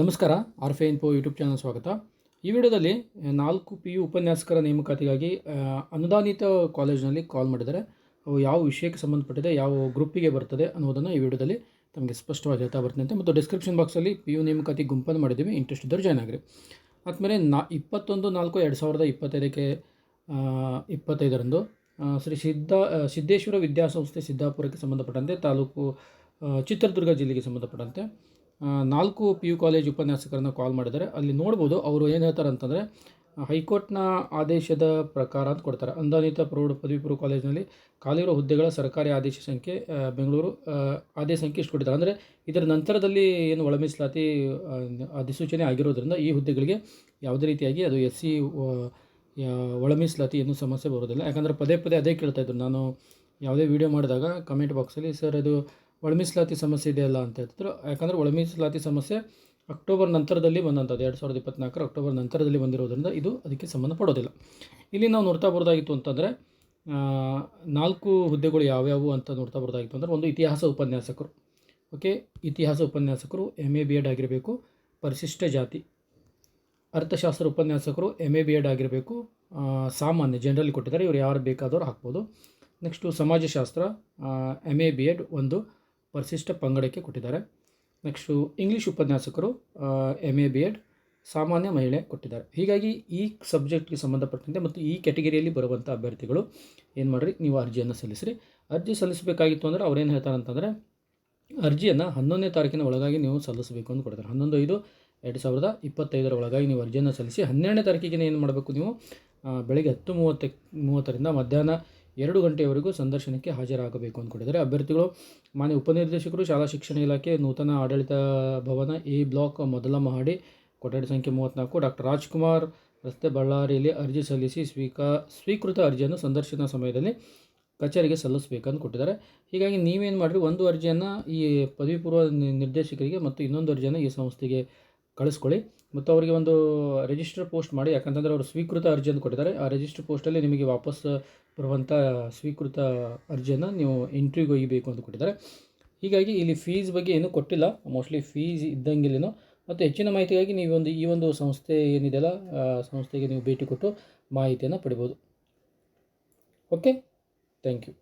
ನಮಸ್ಕಾರ, ಆರ್ಫೆ info YouTube channel ಸ್ವಾಗತ. ಈ ವಿಡಿಯೋದಲ್ಲಿ ನಾಲ್ಕು ಪಿ ಯು ಉಪನ್ಯಾಸಕರ ನೇಮಕಾತಿಗಾಗಿ ಅನುದಾನಿತ ಕಾಲೇಜಿನಲ್ಲಿ ಕಾಲ್ ಮಾಡಿದರೆ ಅವು ಯಾವ ವಿಷಯಕ್ಕೆ ಸಂಬಂಧಪಟ್ಟಿದೆ, ಯಾವ ಗ್ರೂಪಿಗೆ ಬರ್ತದೆ ಅನ್ನೋದನ್ನು ಈ ವಿಡಿಯೋದಲ್ಲಿ ತಮಗೆ ಸ್ಪಷ್ಟವಾಗಿ ಹೇಳ್ತಾ ಬರ್ತೀನಿ ಅಂತ. ಮತ್ತು ಡಿಸ್ಕ್ರಿಪ್ಷನ್ ಬಾಕ್ಸಲ್ಲಿ ಪಿ ಯು ನೇಮಕಾತಿ ಗುಂಪನ್ನು ಮಾಡಿದ್ದೀವಿ ಇಂಟ್ರೆಸ್ಟ್ ಇದ್ದರೆ ಜಾಯ್ನ್ ಆಗಿರಿ. ಆದಮೇಲೆ ನಾ, ಇಪ್ಪತ್ತೊಂದು ನಾಲ್ಕು ಎರಡು ಸಾವಿರದ ಇಪ್ಪತ್ತೈದಕ್ಕೆ ಇಪ್ಪತ್ತೈದರಂದು ಶ್ರೀ ಸಿದ್ಧ ಸಿದ್ದೇಶ್ವರ ವಿದ್ಯಾಸಂಸ್ಥೆ ಸಿದ್ದಾಪುರಕ್ಕೆ ಸಂಬಂಧಪಟ್ಟಂತೆ ತಾಲೂಕು ಚಿತ್ರದುರ್ಗ ಜಿಲ್ಲೆಗೆ ಸಂಬಂಧಪಟ್ಟಂತೆ ನಾಲ್ಕು ಪಿ ಯು ಕಾಲೇಜ್ ಉಪನ್ಯಾಸಕರನ್ನು ಕಾಲ್ ಮಾಡಿದ್ದಾರೆ. ಅಲ್ಲಿ ನೋಡ್ಬೋದು ಅವರು ಏನು ಹೇಳ್ತಾರೆ ಅಂತಂದರೆ ಹೈಕೋರ್ಟ್ನ ಆದೇಶದ ಪ್ರಕಾರ ಅಂತ ಕೊಡ್ತಾರೆ. ಅನುದಾನಿತ ಪ್ರೌಢ ಪದವಿ ಪೂರ್ವ ಕಾಲೇಜಿನಲ್ಲಿ ಖಾಲಿರೋ ಹುದ್ದೆಗಳ ಸರ್ಕಾರಿ ಆದೇಶ ಸಂಖ್ಯೆ ಬೆಂಗಳೂರು ಆದೇಶ ಸಂಖ್ಯೆ ಇಷ್ಟು ಕೊಟ್ಟಿದ್ದಾರೆ. ಅಂದರೆ ಇದರ ನಂತರದಲ್ಲಿ ಏನು ಒಳಮೀಸಲಾತಿ ಅಧಿಸೂಚನೆ ಆಗಿರೋದ್ರಿಂದ ಈ ಹುದ್ದೆಗಳಿಗೆ ಯಾವುದೇ ರೀತಿಯಾಗಿ ಅದು ಎಸ್ ಸಿ ಒಳಮೀಸಲಾತಿ ಏನು ಸಮಸ್ಯೆ ಬರೋದಿಲ್ಲ. ಯಾಕಂದರೆ ಪದೇ ಪದೇ ಅದೇ ಕೇಳ್ತಾಯಿದ್ರು ನಾನು ಯಾವುದೇ ವೀಡಿಯೋ ಮಾಡಿದಾಗ ಕಮೆಂಟ್ ಬಾಕ್ಸಲ್ಲಿ ಸರ್, ಅದು ಒಳ ಮೀಸಲಾತಿ ಸಮಸ್ಯೆ ಇದೆಯಲ್ಲ ಅಂತ ಹೇಳ್ತಿದ್ರು. ಯಾಕಂದರೆ ಒಳಮೀಸಲಾತಿ ಸಮಸ್ಯೆ ಅಕ್ಟೋಬರ್ ನಂತರದಲ್ಲಿ ಬಂದಂಥದ್ದು, ಎರಡು ಸಾವಿರದ ಇಪ್ಪತ್ನಾಲ್ಕರ ಅಕ್ಟೋಬರ್ ನಂತರದಲ್ಲಿ ಬಂದಿರೋದ್ರಿಂದ ಇದು ಅದಕ್ಕೆ ಸಂಬಂಧಪಡೋದಿಲ್ಲ ಇಲ್ಲಿ ನಾವು ನೋಡ್ತಾ ಬರೋದಾಗಿತ್ತು ಅಂತಂದರೆ ನಾಲ್ಕು ಹುದ್ದೆಗಳು ಯಾವ್ಯಾವು ಅಂತ ನೋಡ್ತಾ ಬರೋದಾಗಿತ್ತು ಅಂದರೆ, ಒಂದು ಇತಿಹಾಸ ಉಪನ್ಯಾಸಕರು. ಓಕೆ, ಇತಿಹಾಸ ಉಪನ್ಯಾಸಕರು ಎಂ ಎ ಬಿ ಎಡ್ ಆಗಿರಬೇಕು, ಪರಿಶಿಷ್ಟ ಜಾತಿ. ಅರ್ಥಶಾಸ್ತ್ರ ಉಪನ್ಯಾಸಕರು ಎಂ ಎ ಬಿ ಎಡ್ ಆಗಿರಬೇಕು ಸಾಮಾನ್ಯ ಜನರಲ್ ಕೊಟ್ಟಿದ್ದಾರೆ, ಇವರು ಯಾರು ಬೇಕಾದವರು ಹಾಕ್ಬೋದು. ನೆಕ್ಸ್ಟು ಸಮಾಜಶಾಸ್ತ್ರ ಎಂ ಎ ಬಿ ಎಡ್ ಒಂದು ಪರಿಶಿಷ್ಟ ಪಂಗಡಕ್ಕೆ ಕೊಟ್ಟಿದ್ದಾರೆ. ನೆಕ್ಸ್ಟು ಇಂಗ್ಲೀಷ್ ಉಪನ್ಯಾಸಕರು ಎಂ ಎ ಬಿ ಎಡ್ ಸಾಮಾನ್ಯ ಮಹಿಳೆ ಕೊಟ್ಟಿದ್ದಾರೆ. ಹೀಗಾಗಿ ಈ ಸಬ್ಜೆಕ್ಟ್ಗೆ ಸಂಬಂಧಪಟ್ಟಂತೆ ಮತ್ತು ಈ ಕ್ಯಾಟಗರಿಯಲ್ಲಿ ಬರುವಂಥ ಅಭ್ಯರ್ಥಿಗಳು ಏನು ಮಾಡಿರಿ? ನೀವು ಅರ್ಜಿಯನ್ನು ಸಲ್ಲಿಸಿರಿ. ಅರ್ಜಿ ಸಲ್ಲಿಸಬೇಕಾಗಿತ್ತು ಅಂದರೆ ಅವ್ರೇನು ಹೇಳ್ತಾರೆ ಅಂತಂದರೆ, ಅರ್ಜಿಯನ್ನು ಹನ್ನೊಂದನೇ ತಾರೀಕಿನ ಒಳಗಾಗಿ ನೀವು ಸಲ್ಲಿಸಬೇಕು ಅಂತ ಕೊಡ್ತಾರೆ. ಹನ್ನೊಂದು ಐದು, ಎರಡು ಸಾವಿರದ ಇಪ್ಪತ್ತೈದರ ಒಳಗಾಗಿ ನೀವು ಅರ್ಜಿಯನ್ನು ಸಲ್ಲಿಸಿ ಹನ್ನೆರಡನೇ ತಾರೀಕಿಗೆ ಏನು ಮಾಡಬೇಕು ನೀವು? ಬೆಳಗ್ಗೆ ಹತ್ತು ಮೂವತ್ತ ಮೂವತ್ತರಿಂದ ಮಧ್ಯಾಹ್ನ ಎರಡು ಗಂಟೆಯವರೆಗೂ ಸಂದರ್ಶನಕ್ಕೆ ಹಾಜರಾಗಬೇಕು ಅಂತ ಕೊಟ್ಟಿದ್ದಾರೆ ಅಭ್ಯರ್ಥಿಗಳು, ಮಾನ್ಯ ಉಪನಿರ್ದೇಶಕರು, ಶಾಲಾ ಶಿಕ್ಷಣ ಇಲಾಖೆ, ನೂತನ ಆಡಳಿತ ಭವನ ಎ ಬ್ಲಾಕ್ ಮೊದಲ ಮಹಡಿ, ಕೊಠಡಿ ಸಂಖ್ಯೆ ಮೂವತ್ತ್ನಾಲ್ಕು, ಡಾಕ್ಟರ್ ರಾಜ್ಕುಮಾರ್ ರಸ್ತೆ ಬಳ್ಳಾರಿಯಲ್ಲಿ ಅರ್ಜಿ ಸಲ್ಲಿಸಿ ಸ್ವೀಕಾ, ಸ್ವೀಕೃತ ಅರ್ಜಿಯನ್ನು ಸಂದರ್ಶನ ಸಮಯದಲ್ಲಿ ಕಚೇರಿಗೆ ಸಲ್ಲಿಸಬೇಕಂತ ಕೊಟ್ಟಿದ್ದಾರೆ. ಹೀಗಾಗಿ ನೀವೇನು ಮಾಡಿರಿ ಒಂದು ಅರ್ಜಿಯನ್ನು ಈ ಪದವಿ ಪೂರ್ವ ನಿರ್ದೇಶಕರಿಗೆ ಮತ್ತು ಇನ್ನೊಂದು ಅರ್ಜಿಯನ್ನು ಈ ಸಂಸ್ಥೆಗೆ ಕಳಿಸ್ಕೊಳ್ಳಿ. ಮತ್ತು ಅವರಿಗೆ ಒಂದು ರಿಜಿಸ್ಟರ್ ಪೋಸ್ಟ್ ಮಾಡಿ, ಯಾಕಂತಂದರೆ ಅವರು ಸ್ವೀಕೃತ ಅರ್ಜಿಯನ್ನು ಕೊಟ್ಟಿದ್ದಾರೆ. ಆ ರಿಜಿಸ್ಟರ್ ಪೋಸ್ಟಲ್ಲಿ ನಿಮಗೆ ವಾಪಸ್ ಬರುವಂಥ ಸ್ವೀಕೃತ ಅರ್ಜಿಯನ್ನು ನೀವು ಎಂಟ್ರಿಗೆ ಒಯ್ಯಬೇಕು ಅಂತ ಕೊಟ್ಟಿದ್ದಾರೆ. ಹೀಗಾಗಿ ಇಲ್ಲಿ ಫೀಸ್ ಬಗ್ಗೆ ಏನೂ ಕೊಟ್ಟಿಲ್ಲ. ಮೋಸ್ಟ್ಲಿ ಫೀಸ್ ಇದ್ದಂಗಿಲ್ಲೇನೋ. ಮತ್ತು ಹೆಚ್ಚಿನ ಮಾಹಿತಿಗಾಗಿ ನೀವೊಂದು ಈ ಒಂದು ಸಂಸ್ಥೆ ಏನಿದೆಯಲ್ಲ ಸಂಸ್ಥೆಗೆ ನೀವು ಭೇಟಿ ಕೊಟ್ಟು ಮಾಹಿತಿಯನ್ನು ಪಡಿಬೋದು. Okay thank you